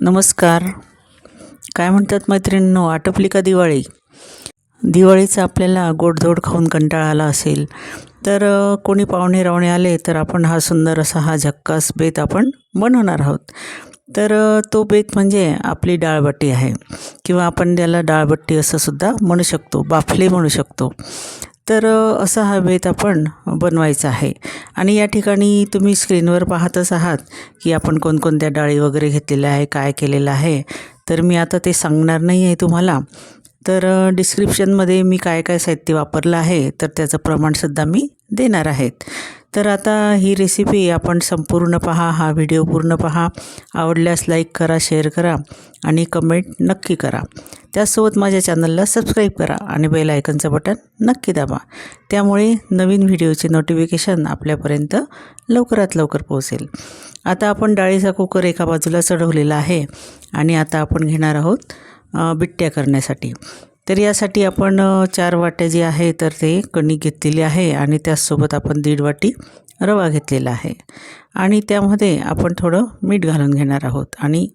नमस्कार. काय म्हणतात मैत्रिणींनो आटपली का दिवाळी? दिवाळीचं आपल्याला गोडधोड खाऊन कंटाळा आला असेल. तर कोणी पाहुणे रावणे आले तर आपण हा सुंदर असा हा झक्कास बेत आपण बनवणार आहोत. तर तो बेत म्हणजे आपली डाळबट्टी आहे. किंवा आपण त्याला डाळबट्टी असं सुद्धा म्हणू शकतो बाफले म्हणू शकतो. तर असा हा बेत आपण बनवायचा आहे. आणि या ठिकाणी तुम्ही स्क्रीनवर पाहतच आहात की आपण कोणकोणत्या डाळी वगैरे घेतलेल्या आहे काय केलेलं आहे. तर मी आता ते सांगणार नाही आहे तुम्हाला. तर डिस्क्रिप्शनमध्ये मी काय काय साहित्य वापरलं आहे तर त्याचं प्रमाणसुद्धा मी देणार आहेत. तर आता ही रेसिपी आपण संपूर्ण पहा हा व्हिडिओ पूर्ण पहा. आवडल्यास लाईक करा शेअर करा आणि कमेंट नक्की करा. त्याचसोबत माझ्या चॅनलला सबस्क्राईब करा आणि बेल आयकनचं बटन नक्की दाबा. त्यामुळे नवीन व्हिडिओचे नोटिफिकेशन आपल्यापर्यंत लवकरात लवकर पोहोचेल. आता आपण डाळीचा कुकर एका बाजूला चढवलेला आहे आणि आता आपण घेणार आहोत बिट्ट्या करण्यासाठी. तर यासाठी आपण चार वाट्या जी आहे तर ते कणिक घेतलेली आहे आणि त्याचसोबत आपण दीड वाटी रवा घेतलेला आहे. आणि त्यामध्ये आपण थोडं मीठ घालून घेणार आहोत आणि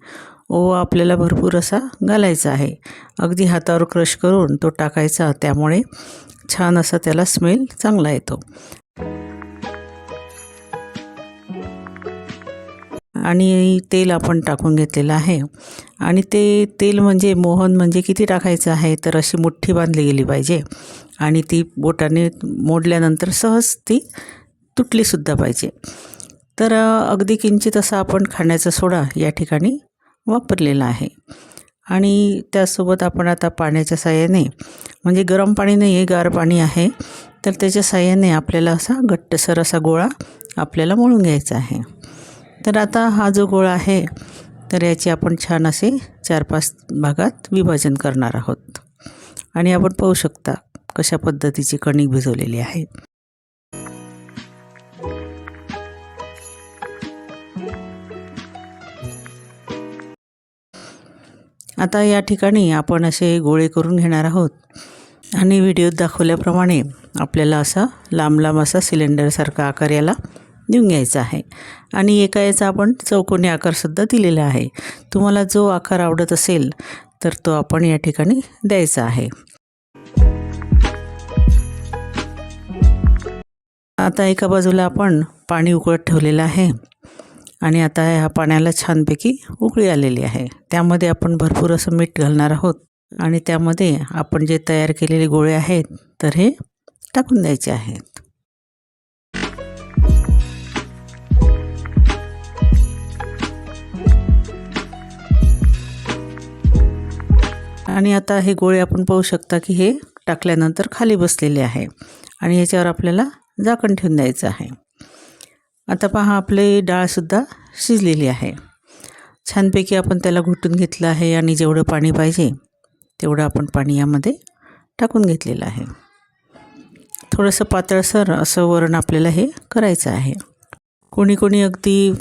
ओवा आपल्याला भरपूर असा घालायचा आहे. अगदी हातावर क्रश करून तो टाकायचा त्यामुळे छान असा त्याला स्मेल चांगला येतो. आणि तेल आपण टाकून घेतलेलं आहे. आणि ते तेल म्हणजे मोहन म्हणजे किती टाकायचं आहे? तर अशी मुठ्ठी बांधली गेली पाहिजे. आणि ती बोटाने मोडल्यानंतर सहज ती तुटलीसुद्धा पाहिजे. तर अगदी किंचित असा आपण खाण्याचा सोडा या ठिकाणी वापरलेला आहे. आणि त्यासोबत आपण आता पाण्याच्या साह्याने म्हणजे गरम पाणी नाही आहे गार पाणी आहे. तर त्याच्या साह्याने आपल्याला असा घट्टसर असा गोळा आपल्याला मळून घ्यायचा आहे. तर आता हा जो गोळा आहे तर याचे आपण छान असे चार पाच भागात विभाजन करणार आहोत. आणि आपण पाहू शकता कशा पद्धतीची कणिक भिजवलेली आहे. आता या ठिकाणी आपण असे गोळे करून घेणार आहोत. आणि व्हिडिओत दाखवल्याप्रमाणे आपल्याला असा लांब लांब असा सिलेंडरसारखा आकार याला देऊन घ्यायचा आहे. आणि एका याचा आपण चौकोनी आकारसुद्धा दिलेला आहे. तुम्हाला जो आकार आवडत असेल तर तो आपण या ठिकाणी द्यायचा आहे. आता एका बाजूला आपण पाणी उकळत ठेवलेलं आहे. आणि आता ह्या पाण्याला छानपैकी उकळी आलेली आहे. त्यामध्ये आपण भरपूर असं मीठ घालणार आहोत. आणि त्यामध्ये आपण जे तयार केलेले गोळे आहेत तर हे टाकून द्यायचे आहेत. आणि आता हे गोळे आपण पाहू शकता की हे टाकल्यानंतर खाली बसलेले आहे आणि याच्यावर आपल्याला झाकण ठेवून द्यायचं आहे. आता पहा आपली डाळसुद्धा शिजलेली आहे. छानपैकी आपण त्याला घुटून घेतलं आहे आणि जेवढं पाणी पाहिजे तेवढं आपण पाणी यामध्ये टाकून घेतलेलं आहे. थोडंसं पातळसर असं वरण आपल्याला हे करायचं आहे. कोणी कोणी अगदी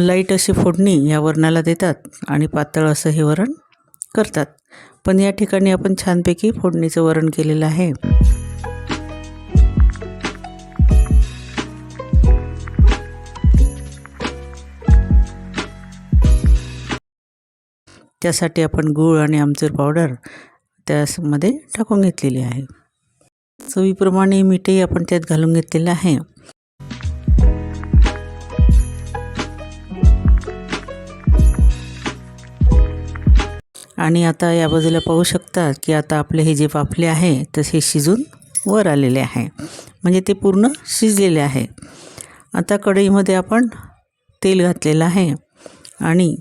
लाइट अशी फोडणी या वरणाला देतात आणि पातळ असं हे वरण करतात. पण या ठिकाणी आपण छानपैकी फोडणीचं वरण केलेलं आहे. त्यासाठी आपण गूळ आणि आमचूर पावडर त्यामध्ये टाकून घेतलेली आहे. चवीप्रमाणे मीठही आपण त्यात घालून घेतलेलं आहे. आणि आता या बाजूला पाहू शकता की आता आपले हे जे पापले आहे तसे शिजून वर आलेले आहे. म्हणजे ते पूर्ण शिजलेले आहे. आता कढईमध्ये आपण तेल घातलेलं आहे आणि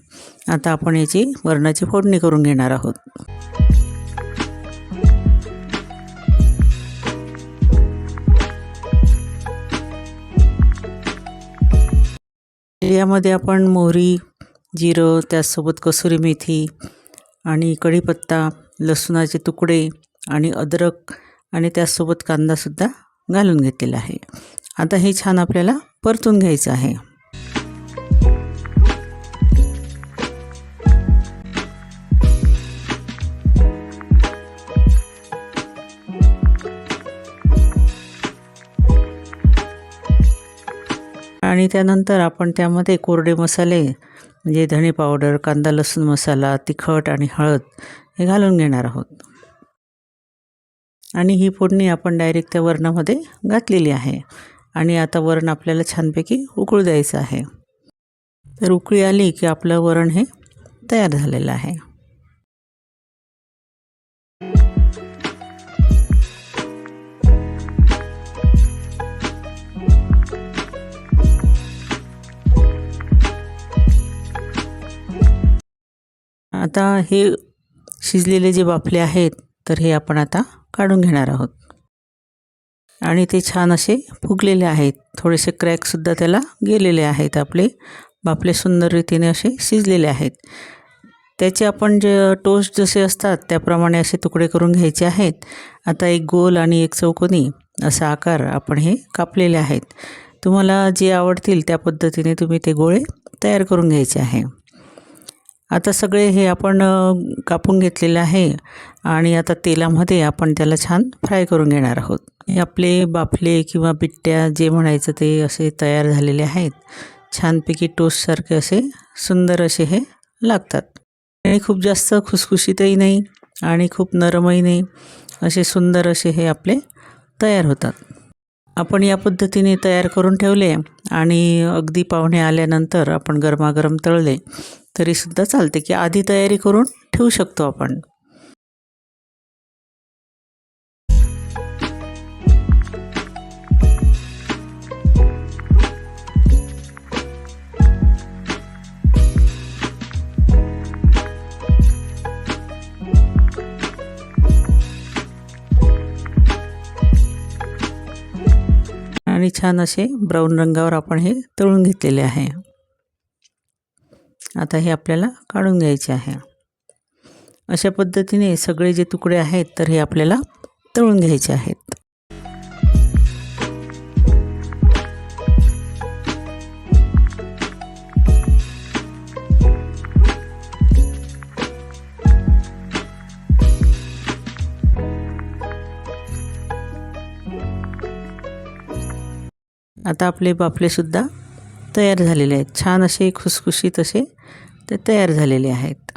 आता आपण याची वरणाची फोडणी करून घेणार आहोत. यामध्ये आपण मोहरी जिरं त्याचसोबत कसुरी मेथी आणि कढीपत्ता लसूणाचे तुकडे आणि अद्रक आणि त्याचसोबत कांदासुद्धा घालून घेतलेला आहे. आता हे छान आपल्याला परतून घ्यायचं आहे. आणि त्यानंतर आपण त्यामध्ये कोरडे मसाले म्हणजे धणे पावडर कांदा लसूण मसाला तिखट आणि हळद हे घालून घेणार आहोत. आणि ही फोडणी आपण डायरेक्ट त्या वरणामध्ये घातलेली आहे. आणि आता वरण आपल्याला छानपैकी उकळू द्यायचं आहे. तर उकळी आली की आपलं वरण हे तयार झालेलं आहे. आता हे शिजलेले जे बाफले आहेत तर हे आपण आता काढून घेणार आहोत. आणि ते छान असे फुगलेले आहेत. थोडेसे क्रॅकसुद्धा त्याला गेलेले आहेत आपले. बाफले सुंदर रीतीने असे शिजलेले आहेत. त्याचे आपण जे टोस्ट जसे असतात त्याप्रमाणे असे तुकडे करून घ्यायचे आहेत. आता एक गोल आणि एक चौकोनी असा आकार आपण हे कापलेले आहेत. तुम्हाला जे आवडतील त्या पद्धतीने तुम्ही ते गोळे तयार करून घ्यायचे आहे. आता सगळे हे आपण कापून घेतलेले आहे आणि आता तेलामध्ये आपण त्याला छान फ्राय करून घेणार आहोत. हे आपले बाफले किंवा बिट्ट्या जे म्हणायचं ते असे तयार झालेले आहेत. छानपैकी टोस्टसारखे असे सुंदर असे हे लागतात. आणि खूप जास्त खुसखुशीतही नाही आणि खूप नरमही नाही. असे सुंदर असे हे आपले तयार होतात. आपण या पद्धतीने तयार करून ठेवले आणि अगदी पाहुणे आल्यानंतर आपण गरमागरम तळले. तरीसुद्धा चालते की आधी तयारी करून ठेवू शकतो आपण. आणि छान असे ब्राऊन रंगावर आपण हे तळून घेतलेले आहे. आता हे आपल्याला काढून घ्यायचे आहे. अशा पद्धतीने सगळे जे तुकडे आहेत तर हे आपल्याला तळून घ्यायचे आहेत. आता आपले बाफलेसुद्धा तयार झालेले आहेत. छान असे खुसखुशीत असे ते तयार झालेले आहेत.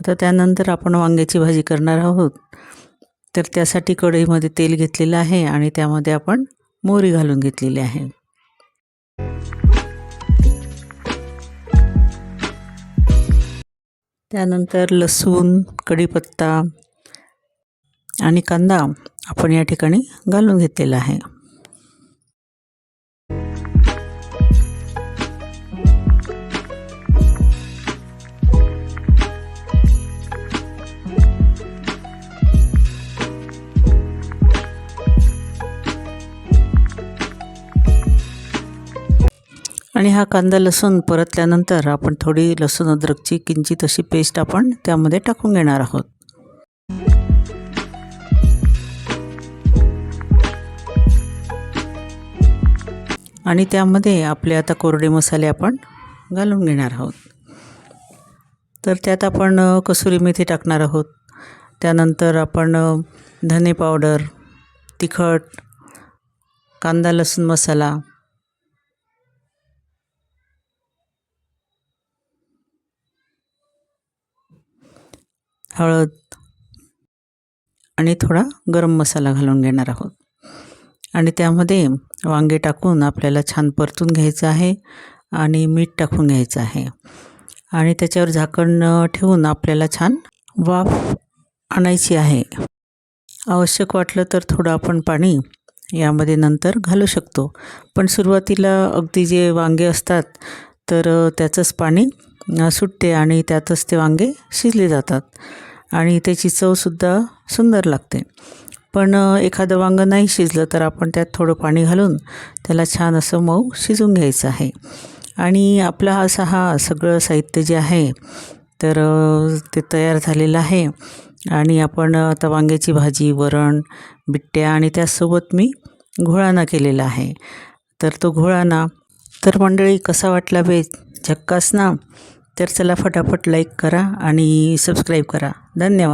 आता त्यानंतर आपण वांग्याची भाजी करणार आहोत. तर त्यासाठी कढईमध्ये तेल घेतलेलं आहे आणि त्यामध्ये आपण मोहरी घालून घेतलेली आहे. त्यानंतर लसूण कढीपत्ता आणि कांदा आपण या ठिकाणी घालून घेतलेला आहे. आणि हा कांदा लसूण परतल्यानंतर आपण थोडी लसूण अद्रकची किंचित अशी पेस्ट आपण त्यामध्ये टाकून घेणार आहोत. आणि त्यामध्ये आपले आता कोरडे मसाले आपण घालून घेणार आहोत. तर त्यात आपण कसुरी मेथी टाकणार आहोत. त्यानंतर आपण धने पावडर तिखट कांदा लसूण मसाला हळद आणि थोडा गरम मसाला घालून घेणार आहोत. आणि त्यामध्ये वांगे टाकून आपल्याला छान परतून घ्यायचं आहे आणि मीठ टाकून घ्यायचं आहे. आणि त्याच्यावर झाकण ठेवून आपल्याला छान वाफ आणायची आहे. आवश्यक वाटलं तर थोडं आपण पाणी यामध्ये नंतर घालू शकतो. पण सुरुवातीला अगदी जे वांगे असतात तर त्याचंच पाणी सुटते आणि त्यातच ते वांगे शिजले जातात. आणि त्याची चवसुद्धा सुंदर लागते. पण एखादं वांगं नाही शिजलं तर आपण त्यात थोडं पाणी घालून त्याला छान असं मऊ शिजून घ्यायचं आहे. आणि आपला असा हा सगळं साहित्य जे आहे तर ते तयार झालेलं आहे. आणि आपण आता वांग्याची भाजी वरण बिट्ट्या आणि त्यासोबत मी घोळाना केलेला आहे. तर तो घोळाना तर मंडळी कसा वाटला बे? झक्कास ना? तर चला फटाफट लाईक करा आणि सबस्क्राईब करा. धन्यवाद.